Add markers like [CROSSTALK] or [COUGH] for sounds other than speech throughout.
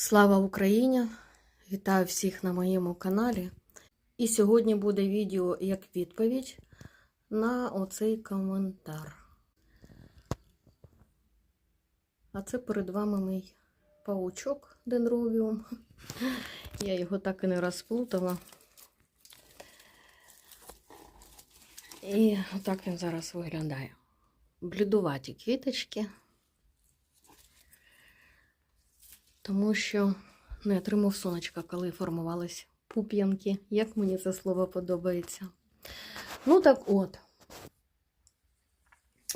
Слава Україні! Вітаю всіх на моєму каналі. І сьогодні буде відео як відповідь на оцей коментар. А це перед вами мій паучок денровіум. [LAUGHS] Я його так і не розплутала. І отак він зараз виглядає. Блідуваті квіточки. Тому що не отримав сонечка, коли формувались пуп'янки. Як мені це слово подобається. Ну так от,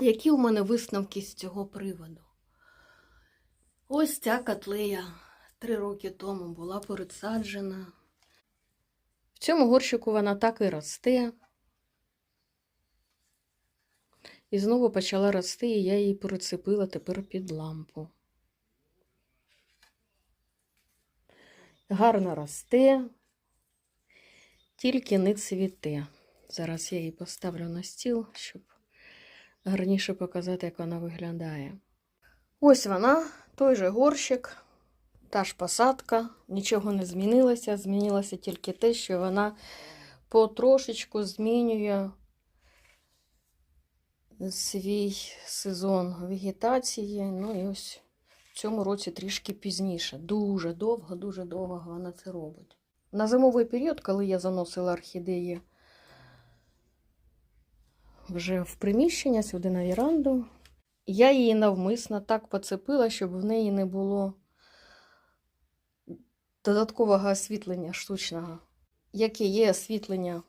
які у мене висновки з цього приводу? Ось ця котлея три роки тому була пересаджена. В цьому горщику вона так і росте. І знову почала рости, і я її перецепила тепер під лампу. Гарно росте, тільки не цвіте. Зараз я її поставлю на стіл, щоб гарніше показати, як вона виглядає. Ось вона, той же горщик, та ж посадка, нічого не змінилося. Змінилося тільки те, що вона потрошечку змінює свій сезон вегетації. Ну і ось в цьому році трішки пізніше. Дуже довго, дуже довго вона це робить. На зимовий період, коли я заносила орхідеї вже в приміщення сюди на віранду, я її навмисно так поцепила, щоб в неї не було додаткового освітлення штучного. Яке є освітлення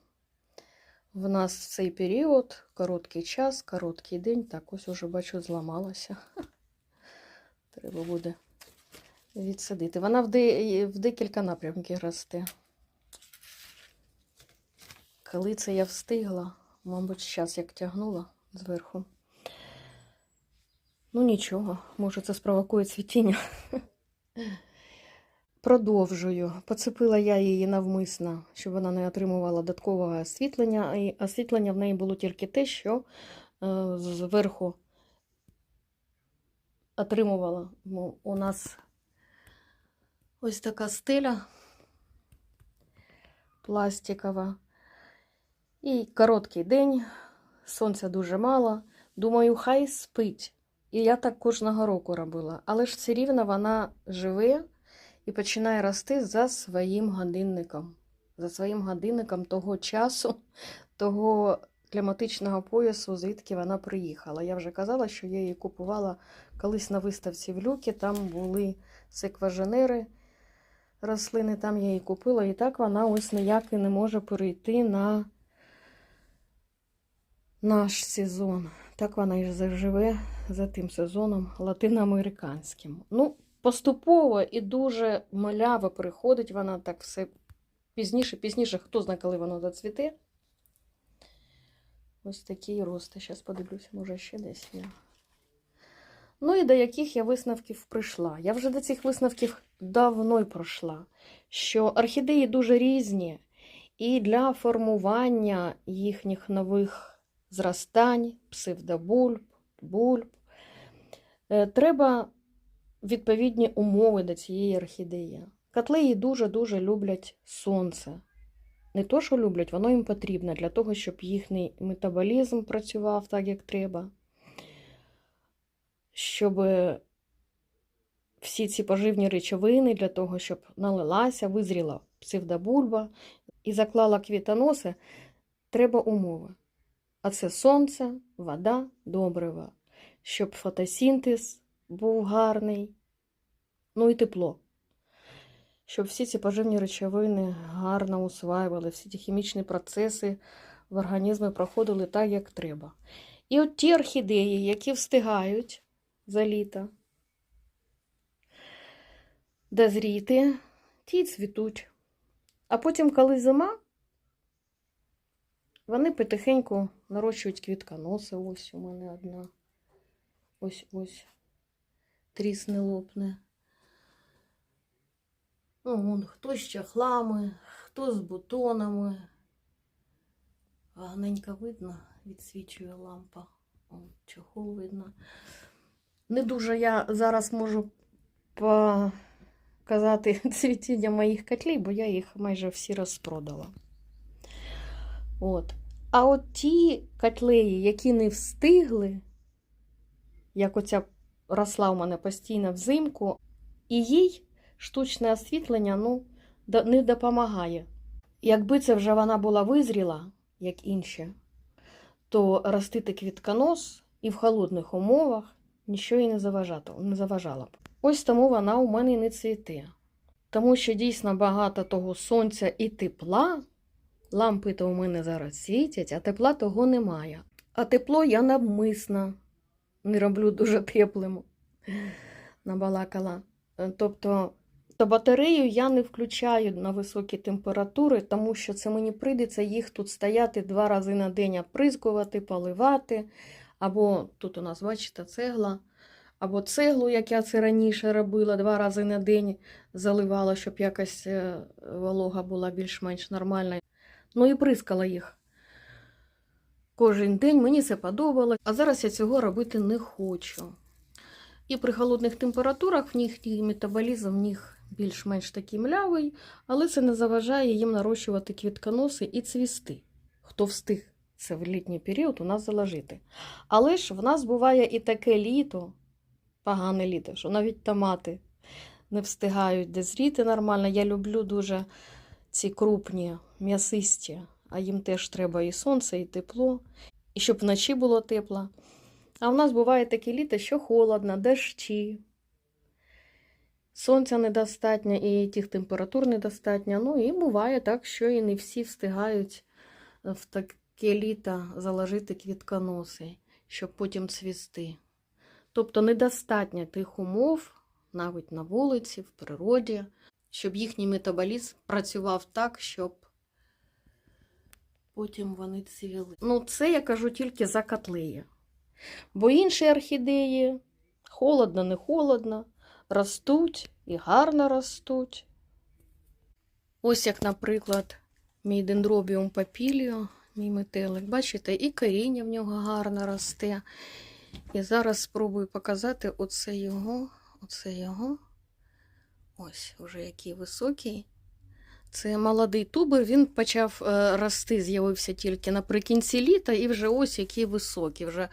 в нас в цей період, короткий час, короткий день, так ось уже бачу, зламалося. Треба буде відсадити. Вона в, де, в декілька напрямків росте. Коли це я встигла, мабуть, зараз як тягнула зверху. Ну нічого, може це спровокує цвітіння. [LAUGHS] Продовжую. Поцепила я її навмисно, щоб вона не отримувала додаткового освітлення. І освітлення в неї було тільки те, що е, зверху отримувала. Ну, у нас ось така стеля пластикова. І короткий день, сонця дуже мало. Думаю, хай спить. І я так кожного року робила. Але ж все рівно вона живе і починає рости за своїм годинником. За своїм годинником того часу, [LAUGHS] того кліматичного поясу, звідки вона приїхала. Я вже казала, що я її купувала колись на виставці в люкі, там були секваженери рослини, там я її купила, і так вона ось ніяк і не може перейти на наш сезон. Так вона і заживе за тим сезоном латиноамериканським. Ну, поступово і дуже маляво приходить вона так все пізніше, пізніше, хто знає, коли воно зацвіте. Ось такий рост. Зараз подивлюся, може ще десь є. Ну і до яких я висновків прийшла. Я вже до цих висновків давно й пройшла, що орхідеї дуже різні, і для формування їхніх нових зростань, псевдобульб, бульб, е, треба відповідні умови до цієї орхідеї. Котлеї дуже-дуже люблять сонце. Не то, що люблять, воно їм потрібно для того, щоб їхній метаболізм працював так, як треба, щоб всі ці поживні речовини для того, щоб налилася, визріла псевдобульба і заклала квітоноси, треба умови. А це сонце, вода, добрива, щоб фотосинтез був гарний, ну і тепло. Щоб всі ці поживні речовини гарно усваювали, всі ті хімічні процеси в організмі проходили так, як треба. І от ті орхідеї, які встигають за літо дозріти, ті цвітуть. А потім, коли зима, вони потихеньку нарощують квітконоси. Ось у мене одна. Ось ось. Трісне лопне. Ну, вон, хто з чахлами, хто з бутонами. Гарненько видно, відсвічує лампа. О, чохол видно. Не дуже я зараз можу по казати [LAUGHS] цвітіння моїх котлів, бо я їх майже всі розпродала. От. А от ті котлеї, які не встигли, як оця росла у мене постійно взимку, і їй штучне освітлення ну, не допомагає. Якби це вже вона була визріла, як інші, то ростити квітконос і в холодних умовах нічого їй не заважало, б. Ось тому вона у мене і не цвіте. Тому що дійсно багато того сонця і тепла. Лампи то у мене зараз світять, а тепла того немає. А тепло я навмисно не роблю дуже теплим. Набалакала. Тобто, то батарею я не включаю на високі температури, тому що це мені прийдеться їх тут стояти два рази на день оприскувати, поливати. Або тут у нас, бачите, цегла. Або цеглу, як я це раніше робила, два рази на день заливала, щоб якась е, волога була більш-менш нормальна. Ну і прискала їх. Кожен день мені це подобалось, а зараз я цього робити не хочу. І при холодних температурах в них метаболізм в них більш-менш такий млявий, але це не заважає їм нарощувати квітконоси і цвісти. Хто встиг це в літній період у нас заложити. Але ж в нас буває і таке літо, погане літо, що навіть томати не встигають дозріти нормально. Я люблю дуже ці крупні, м'ясисті, а їм теж треба і сонце, і тепло, і щоб вночі було тепло. А в нас буває таке літо, що холодно, дощі. Сонця недостатньо і тих температур недостатньо. Ну і буває так, що і не всі встигають в таке літо заложити квітконоси, щоб потім цвісти. Тобто недостатньо тих умов, навіть на вулиці, в природі, щоб їхній метаболізм працював так, щоб потім вони цвіли. Ну, це я кажу тільки за котлеї. Бо інші орхідеї холодно, не холодно, ростуть і гарно ростуть. Ось як, наприклад, мій дендробіум папіліо, мій метелик. Бачите, і коріння в нього гарно росте. І зараз спробую показати оце його, оце його. Ось, вже який високий. Це молодий тубер, він почав е, рости, з'явився тільки наприкінці літа, і вже ось який високий, вже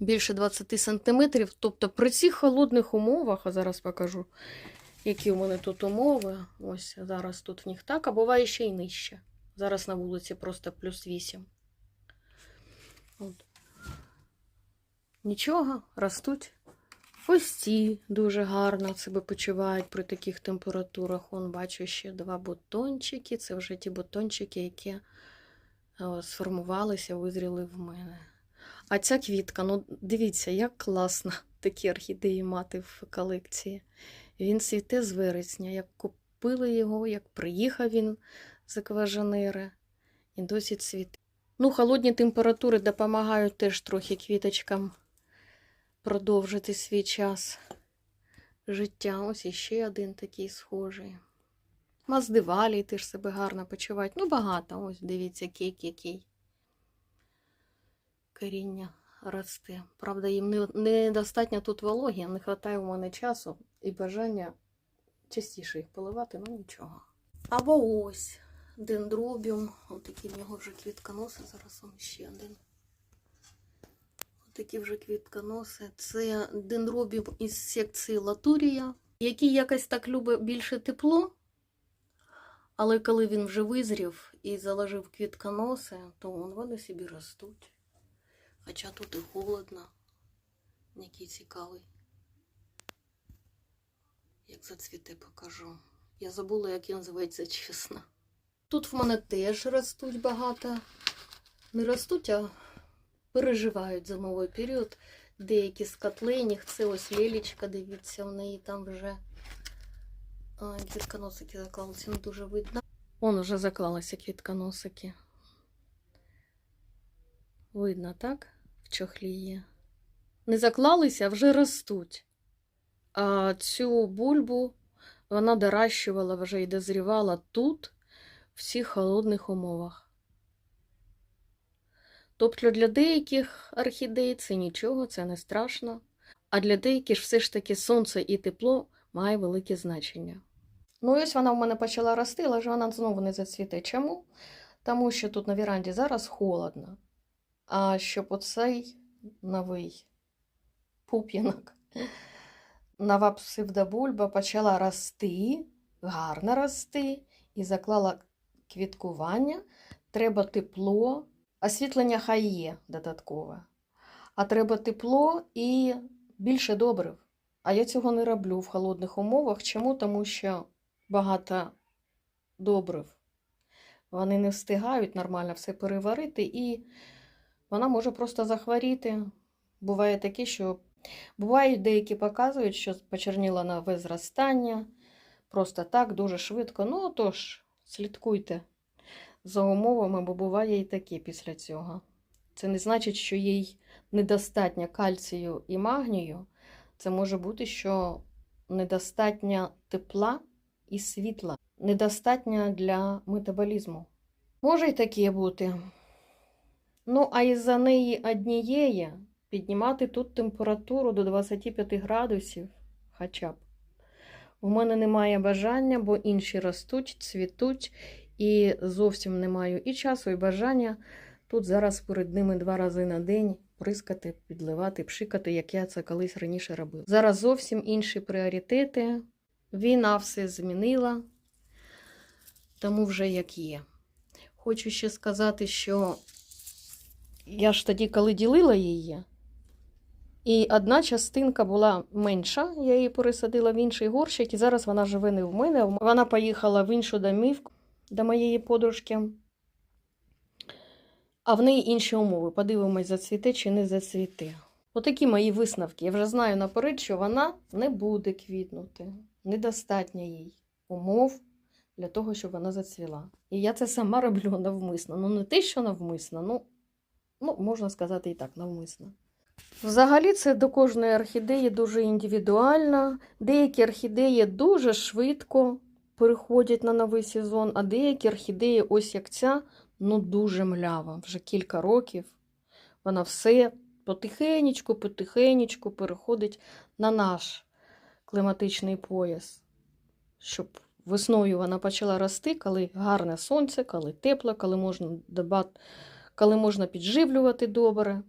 більше 20 сантиметрів. Тобто при цих холодних умовах, а зараз покажу, які у мене тут умови. Ось зараз тут в них так, а буває ще й нижче. Зараз на вулиці просто плюс 8. От. Нічого, ростуть. Ось ці дуже гарно себе почувають при таких температурах. Он бачу ще два бутончики. Це вже ті бутончики, які е, сформувалися, визріли в мене. А ця квітка, ну дивіться, як класно [LAUGHS] такі орхідеї мати в колекції. Він цвіте з вересня, як купили його, як приїхав він з Екваженери. І досі цвіте. Ну, холодні температури допомагають теж трохи квіточкам продовжити свій час життя. Ось іще один такий схожий. Маздивалі теж себе гарно почувають. Ну, багато. Ось дивіться, кейк який. Коріння росте. Правда, їм не- недостатньо тут вологі, не вистачає у мене часу і бажання частіше їх поливати, ну нічого. Або ось дендробіум. Ось такі в нього вже квітконоси. Зараз он ще один. Такі вже квітконоси. Це дендробіум із секції Латурія, який якось так любить більше тепло. Але коли він вже визрів і заложив квітконоси, то вони собі ростуть. Хоча тут і холодно. Який цікавий. Як зацвіте покажу. Я забула, як він називається чесно. Тут в мене теж ростуть багато. Не ростуть, а переживають зимовий період. Деякі з котлейніх. Це ось лілічка, дивіться, в неї там вже а, квітконосики заклалися, не дуже видно. Вон вже заклалися квітконосики. Видно, так? В чохлі є. Не заклалися, вже ростуть. А цю бульбу вона доращувала вже і дозрівала тут, в цих холодних умовах. Тобто для деяких орхідей це нічого, це не страшно. А для деяких все ж таки сонце і тепло має велике значення. Ну, і ось вона в мене почала рости, але ж вона знову не зацвіте. Чому? Тому що тут на віранді зараз холодно. А щоб оцей новий пуп'янок, нова псевдобульба почала рости, гарно рости і заклала квіткування, треба тепло, освітлення хай є додаткове. А треба тепло і більше добрив. А я цього не роблю в холодних умовах. Чому? Тому що багато добрив. Вони не встигають нормально все переварити, і вона може просто захворіти. Буває таке, що бувають деякі показують, що почерніла нове зростання. Просто так, дуже швидко. Ну, тож, слідкуйте за умовами, бо буває і таке після цього. Це не значить, що їй недостатньо кальцію і магнію. Це може бути, що недостатньо тепла і світла, недостатньо для метаболізму. Може й таке бути. Ну, а із-за неї однієї піднімати тут температуру до 25 градусів хоча б. У мене немає бажання, бо інші ростуть, цвітуть, і зовсім не маю і часу, і бажання тут зараз перед ними два рази на день прискати, підливати, пшикати, як я це колись раніше робив. Зараз зовсім інші пріоритети. Війна все змінила, тому вже як є. Хочу ще сказати, що я ж тоді, коли ділила її, і одна частинка була менша, я її пересадила в інший горщик, і зараз вона живе не в мене. Вона поїхала в іншу домівку до моєї подружки. А в неї інші умови. Подивимось, зацвіте чи не зацвіте. Отакі мої висновки. Я вже знаю наперед, що вона не буде квітнути. Недостатньо їй умов для того, щоб вона зацвіла. І я це сама [LAUGHS] роблю навмисно. Ну, не те, що навмисно, ну, ну можна сказати і так, навмисно. Взагалі, це до кожної орхідеї дуже індивідуально. Деякі орхідеї дуже швидко переходять на новий сезон, а деякі орхідеї, ось як ця, ну дуже млява. Вже кілька років. Вона все потихенечку, потихенечку переходить на наш кліматичний пояс. Щоб весною вона почала рости, коли гарне сонце, коли тепло, коли можна дбати, коли можна підживлювати добре.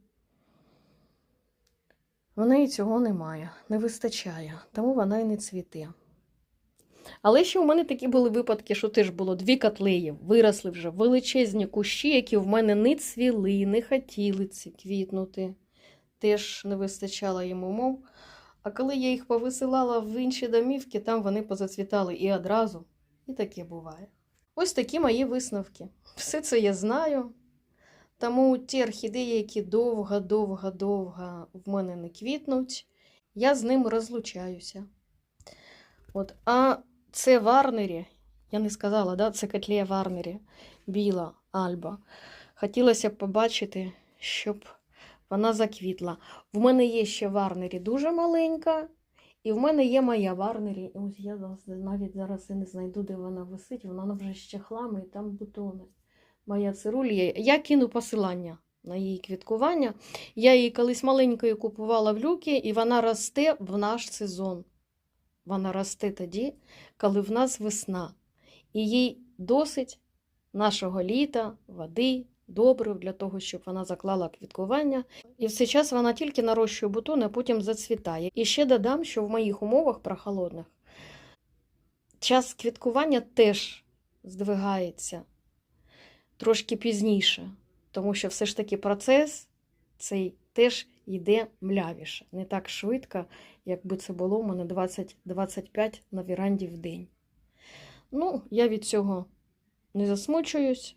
В неї цього немає, не вистачає, тому вона і не цвіте. Але ще у мене такі були випадки, що теж було дві котлеї, виросли вже величезні кущі, які в мене не цвіли, не хотіли ці квітнути. Теж не вистачало їм умов. А коли я їх повисилала в інші домівки, там вони позацвітали і одразу. І таке буває. Ось такі мої висновки. Все це я знаю. Тому ті орхідеї, які довго-довго-довго в мене не квітнуть, я з ними розлучаюся. От, А це Варнері, я не сказала, да? це котлея Варнері, біла Альба. Хотілося б побачити, щоб вона заквітла. В мене є ще Варнері дуже маленька, і в мене є моя Варнері. І ось я навіть зараз і не знайду, де вона висить. Вона вже з чехлами і там бутони. Моя цирулія. Я кину посилання на її квіткування. Я її колись маленькою купувала в люки, і вона росте в наш сезон. Вона росте тоді, коли в нас весна. І їй досить нашого літа, води, добрив для того, щоб вона заклала квіткування. І в цей час вона тільки нарощує бутони, а потім зацвітає. І ще додам, що в моїх умовах прохолодних час квіткування теж здвигається трошки пізніше, тому що все ж таки процес цей теж йде млявіше. Не так швидко, якби це було у мене 20-25 на віранді в день. Ну, я від цього не засмучуюсь.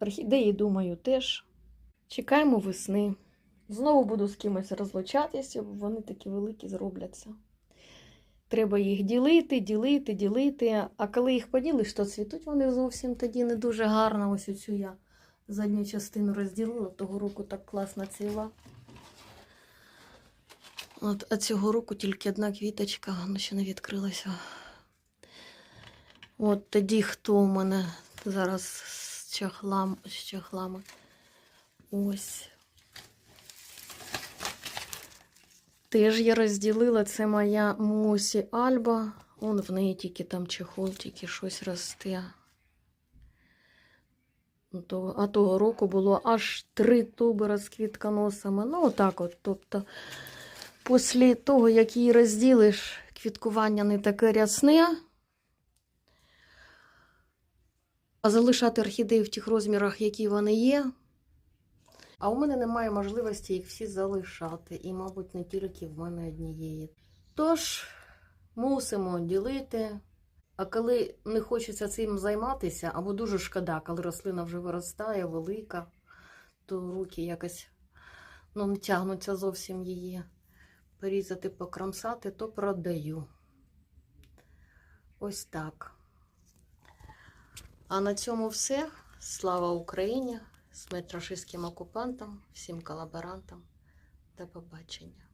Орхідеї, думаю, теж. Чекаємо весни. Знову буду з кимось розлучатися, бо вони такі великі зробляться. Треба їх ділити, ділити, ділити. А коли їх поділиш, то цвітуть вони зовсім тоді не дуже гарно. Ось оцю я задню частину розділила, того року так класно цвіла. От, а цього року тільки одна квіточка, вона ще не відкрилася. От тоді хто у мене зараз з, чахлам, з чахлами. Ось. Теж я розділила, це моя Мусі Альба. Вон в неї тільки там чехол, тільки щось росте. Ну, А того року було аж три тубера з квітконосами. Ну, отак от. Тобто, після того, як її розділиш, квіткування не таке рясне. А залишати орхідеї в тих розмірах, які вони є. А у мене немає можливості їх всі залишати. І, мабуть, не тільки в мене однієї. Тож, мусимо ділити. А коли не хочеться цим займатися, або дуже шкода, коли рослина вже виростає, велика, то руки якось ну, не тягнуться зовсім її порізати, покромсати, то продаю. Ось так. А на цьому все. Слава Україні! Смерть рашистським окупантам, всім колаборантам. До побачення.